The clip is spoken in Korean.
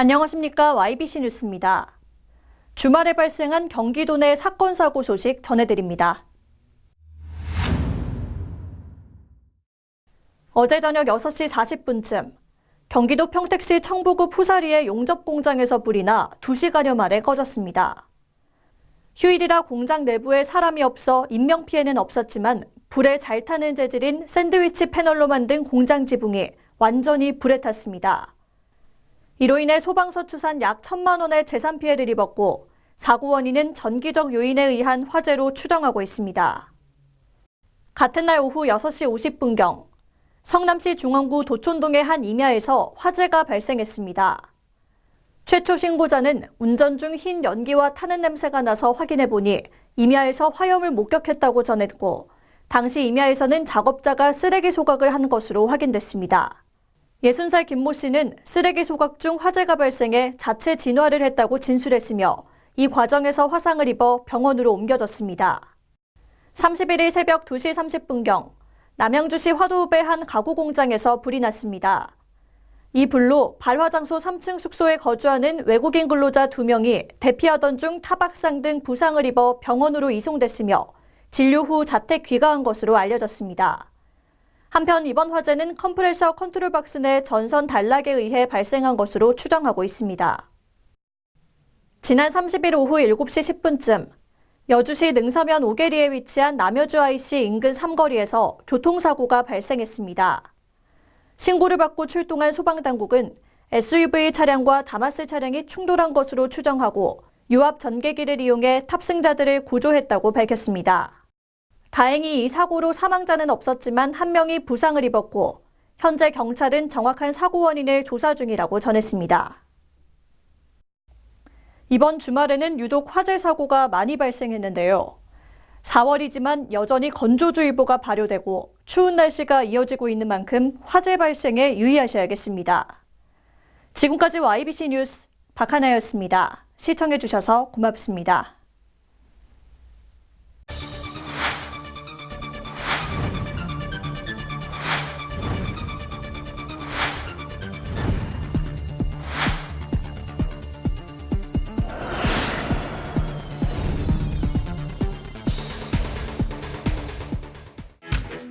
안녕하십니까. YBC 뉴스입니다. 주말에 발생한 경기도 내 사건 사고 소식 전해드립니다. 어제 저녁 6시 40분쯤 경기도 평택시 청부구 푸사리의 용접 공장에서 불이 나 2시간여 만에 꺼졌습니다. 휴일이라 공장 내부에 사람이 없어 인명 피해는 없었지만 불에 잘 타는 재질인 샌드위치 패널로 만든 공장 지붕이 완전히 불에 탔습니다. 이로 인해 소방서 추산 약 천만 원의 재산 피해를 입었고 사고 원인은 전기적 요인에 의한 화재로 추정하고 있습니다. 같은 날 오후 6시 50분경 성남시 중원구 도촌동의 한 임야에서 화재가 발생했습니다. 최초 신고자는 운전 중 흰 연기와 타는 냄새가 나서 확인해 보니 임야에서 화염을 목격했다고 전했고 당시 임야에서는 작업자가 쓰레기 소각을 한 것으로 확인됐습니다. 60살 김모 씨는 쓰레기 소각 중 화재가 발생해 자체 진화를 했다고 진술했으며 이 과정에서 화상을 입어 병원으로 옮겨졌습니다. 31일 새벽 2시 30분경 남양주시 화도읍의 한 가구 공장에서 불이 났습니다. 이 불로 발화장소 3층 숙소에 거주하는 외국인 근로자 2명이 대피하던 중 타박상 등 부상을 입어 병원으로 이송됐으며 진료 후 자택 귀가한 것으로 알려졌습니다. 한편 이번 화재는 컴프레셔 컨트롤 박스 내 전선 단락에 의해 발생한 것으로 추정하고 있습니다. 지난 30일 오후 7시 10분쯤 여주시 능서면 오계리에 위치한 남여주 IC 인근 삼거리에서 교통사고가 발생했습니다. 신고를 받고 출동한 소방당국은 SUV 차량과 다마스 차량이 충돌한 것으로 추정하고 유압 전개기를 이용해 탑승자들을 구조했다고 밝혔습니다. 다행히 이 사고로 사망자는 없었지만 한 명이 부상을 입었고 현재 경찰은 정확한 사고 원인을 조사 중이라고 전했습니다. 이번 주말에는 유독 화재 사고가 많이 발생했는데요. 4월이지만 여전히 건조주의보가 발효되고 추운 날씨가 이어지고 있는 만큼 화재 발생에 유의하셔야겠습니다. 지금까지 YBC 뉴스 박하나였습니다. 시청해주셔서 고맙습니다.